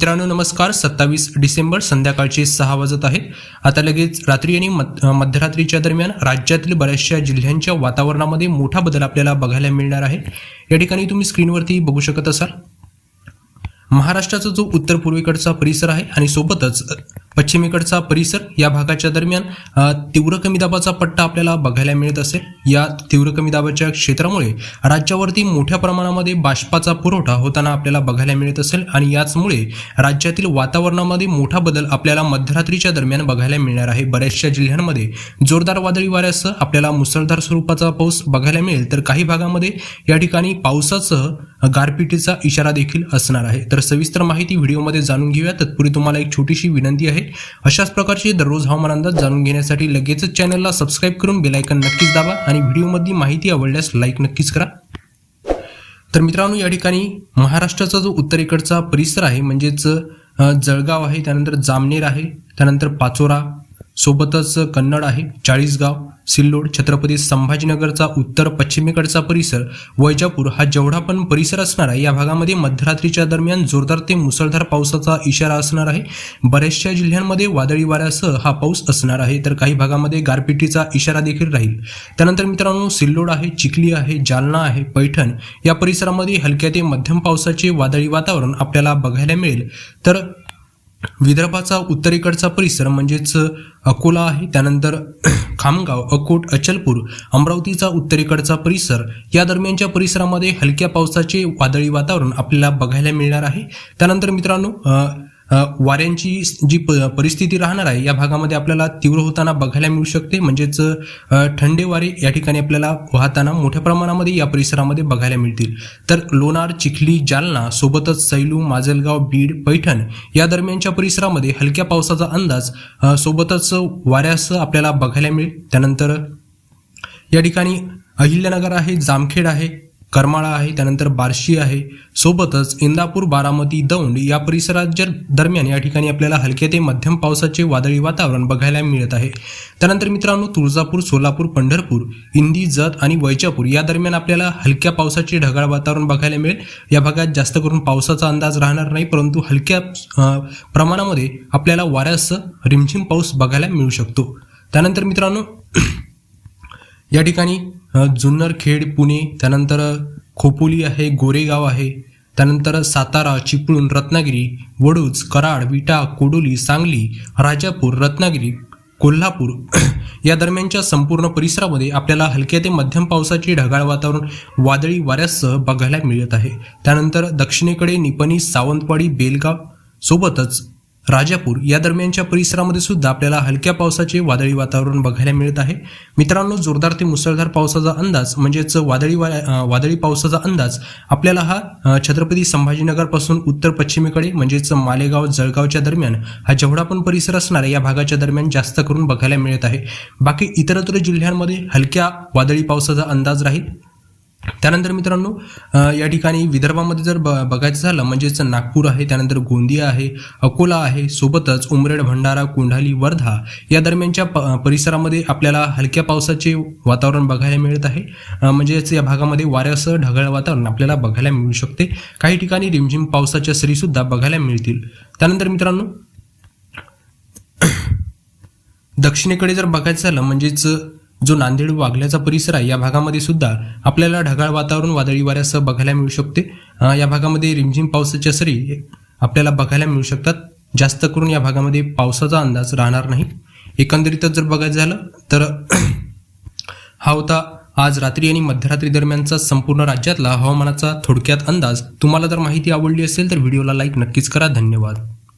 मित्रांनो नमस्कार. सत्तावीस डिसेंबर संध्याकाळचे सहा वाजत आहेत. आता लगेच रात्री आणि मध्यरात्रीच्या दरम्यान राज्यातील बऱ्याचशा जिल्ह्यांच्या वातावरणामध्ये मोठा बदल आपल्याला बघायला मिळणार आहे. या ठिकाणी तुम्ही स्क्रीनवरती बघू शकत असाल. महाराष्ट्राचा जो उत्तर पूर्वेकडचा परिसर आहे आणि सोबतच पश्चिमेकडचा परिसर या भागाच्या दरम्यान तीव्र कमी दाबाचा पट्टा आपल्याला बघायला मिळत असेल. या तीव्र कमी दाबाच्या क्षेत्रामुळे राज्यावरती मोठ्या प्रमाणामध्ये बाष्पाचा पुरवठा होताना आपल्याला बघायला मिळत असेल आणि याचमुळे राज्यातील वातावरणामध्ये मोठा बदल आपल्याला मध्यरात्रीच्या दरम्यान बघायला मिळणार आहे. बऱ्याचशा जिल्ह्यांमध्ये जोरदार वादळी वाऱ्यासह आपल्याला मुसळधार स्वरूपाचा पाऊस बघायला मिळेल. तर काही भागामध्ये या ठिकाणी पावसासह गारपिटीचा इशारा देखील असणार आहे. तर सविस्तर माहिती व्हिडिओमध्ये जाणून घेऊया. तत्पूर्वी तुम्हाला एक छोटीशी विनंती आहे. अशाच प्रकारचे दररोज हवामान अंदाज जाणून घेण्यासाठी लगेचच चॅनलला सबस्क्राईब करून बेलायकन नक्कीच दाबा आणि व्हिडिओमधली माहिती आवडल्यास लाईक नक्कीच करा. तर मित्रांनो या ठिकाणी महाराष्ट्राचा जो उत्तरेकडचा परिसर आहे म्हणजेच जळगाव आहे त्यानंतर जामनेर आहे त्यानंतर पाचोरा सोबतच कन्नड आहे चाळीसगाव सिल्लोड छत्रपती संभाजीनगरचा उत्तर पश्चिमेकडचा परिसर वैजापूर हा जेवढा पण परिसर असणार आहे या भागामध्ये मध्यरात्रीच्या दरम्यान जोरदार ते मुसळधार पावसाचा इशारा असणार आहे. बऱ्याचशा जिल्ह्यांमध्ये वादळी वाऱ्यासह हा पाऊस असणार आहे तर काही भागामध्ये गारपिटीचा इशारा देखील राहील. त्यानंतर मित्रांनो सिल्लोड आहे चिखली आहे जालना आहे पैठण या परिसरामध्ये हलक्या ते मध्यम पावसाचे वादळी वातावरण आपल्याला बघायला मिळेल. तर विदर्भाचा उत्तरेकडचा परिसर म्हणजेच अकोला आहे. त्यानंतर खामगाव अकोट अचलपूर अमरावतीचा उत्तरेकडचा परिसर. या दरम्यानच्या परिसरामध्ये हलक्या पावसाचे वादळी वातावरण आपल्याला बघायला मिळणार आहे. त्यानंतर मित्रांनो वाऱ्यांची जी प परिस्थिती राहणार आहे या भागामध्ये आपल्याला तीव्र होताना बघायला मिळू शकते. म्हणजेच थंडे वारे या ठिकाणी आपल्याला वाहताना मोठ्या प्रमाणामध्ये या परिसरामध्ये बघायला मिळतील. तर लोणार चिखली जालना सोबतच सैलू माजलगाव बीड पैठण या दरम्यानच्या परिसरामध्ये हलक्या पावसाचा अंदाज सोबतच वाऱ्यास आपल्याला बघायला मिळेल. त्यानंतर या ठिकाणी अहिल्यानगर आहे जामखेड आहे करमाळा आहे त्यानंतर बार्शी आहे. सोबतच इंदापूर बारामती दौंड या परिसराच्या दरम्यान या ठिकाणी आपल्याला हलके ते मध्यम पावसाचे वादळी वातावरण बघायला मिळत आहे. त्यानंतर मित्रांनो तुळजापूर सोलापूर पंढरपूर इंदी जत आणि वैजापूर या दरम्यान आपल्याला हलक्या पावसाचे ढगाळ वातावरण बघायला मिळेल. या भागात जास्त करून पावसाचा अंदाज राहणार नाही परंतु हलक्या प्रमाणामध्ये आपल्याला वाऱ्यासह रिमझिम पाऊस बघायला मिळू शकतो. त्यानंतर मित्रांनो या ठिकाणी जुन्नर खेड पुणे त्यानंतर खोपोली आहे गोरेगाव आहे त्यानंतर सातारा चिपळूण रत्नागिरी वडूज कराड विटा कोडोली सांगली राजापूर रत्नागिरी कोल्हापूर या दरम्यानच्या संपूर्ण परिसरामध्ये आपल्याला हलक्या ते मध्यम पावसाचे ढगाळ वातावरण वादळी वाऱ्यासह बघायला मिळत आहे. त्यानंतर दक्षिणेकडे निपणी सावंतवाडी बेलगाव सोबतच राजापूर या दरम्यानच्या परिसरामध्ये सुद्धा आपल्याला हलक्या पावसाचे वादळी वातावरण बघायला मिळत आहे. मित्रांनो जोरदार ते मुसळधार पावसाचा अंदाज म्हणजेच वादळी वादळी पावसाचा अंदाज आपल्याला हा छत्रपती संभाजीनगरपासून उत्तर पश्चिमेकडे म्हणजेच मालेगाव जळगावच्या दरम्यान हा जेवढा पण परिसर असणार आहे या भागाच्या दरम्यान जास्त करून बघायला मिळत आहे. बाकी इतरत्र जिल्ह्यांमध्ये हलक्या वादळी पावसाचा अंदाज राहील. त्यानंतर मित्रांनो या ठिकाणी विदर्भामध्ये जर ब बघायचं झालं म्हणजेच नागपूर आहे त्यानंतर गोंदिया आहे अकोला आहे सोबतच उमरेड भंडारा कोंढाली वर्धा या दरम्यानच्या प परिसरामध्ये आपल्याला हलक्या पावसाचे वातावरण बघायला मिळत आहे. म्हणजेच या भागामध्ये वाऱ्यासह ढगाळ वातावरण आपल्याला बघायला मिळू शकते. काही ठिकाणी रिमझिम पावसाच्या सरीसुद्धा बघायला मिळतील. त्यानंतर मित्रांनो दक्षिणेकडे जर बघायचं झालं म्हणजेच जो नांदेड वागल्याचा परिसर आहे या भागामध्ये सुद्धा आपल्याला ढगाळ वातावरण वादळी वाऱ्यासह बघायला मिळू शकते. या भागामध्ये रिमझिम पावसाच्या सरी आपल्याला बघायला मिळू शकतात. जास्त करून या भागामध्ये पावसाचा अंदाज राहणार नाही. एकंदरीतच जर बघायचं झालं तर हा होता आज रात्री आणि मध्यरात्री दरम्यानचा संपूर्ण राज्यातला हवामानाचा थोडक्यात अंदाज. तुम्हाला जर माहिती आवडली असेल तर व्हिडिओला लाईक नक्कीच करा. धन्यवाद.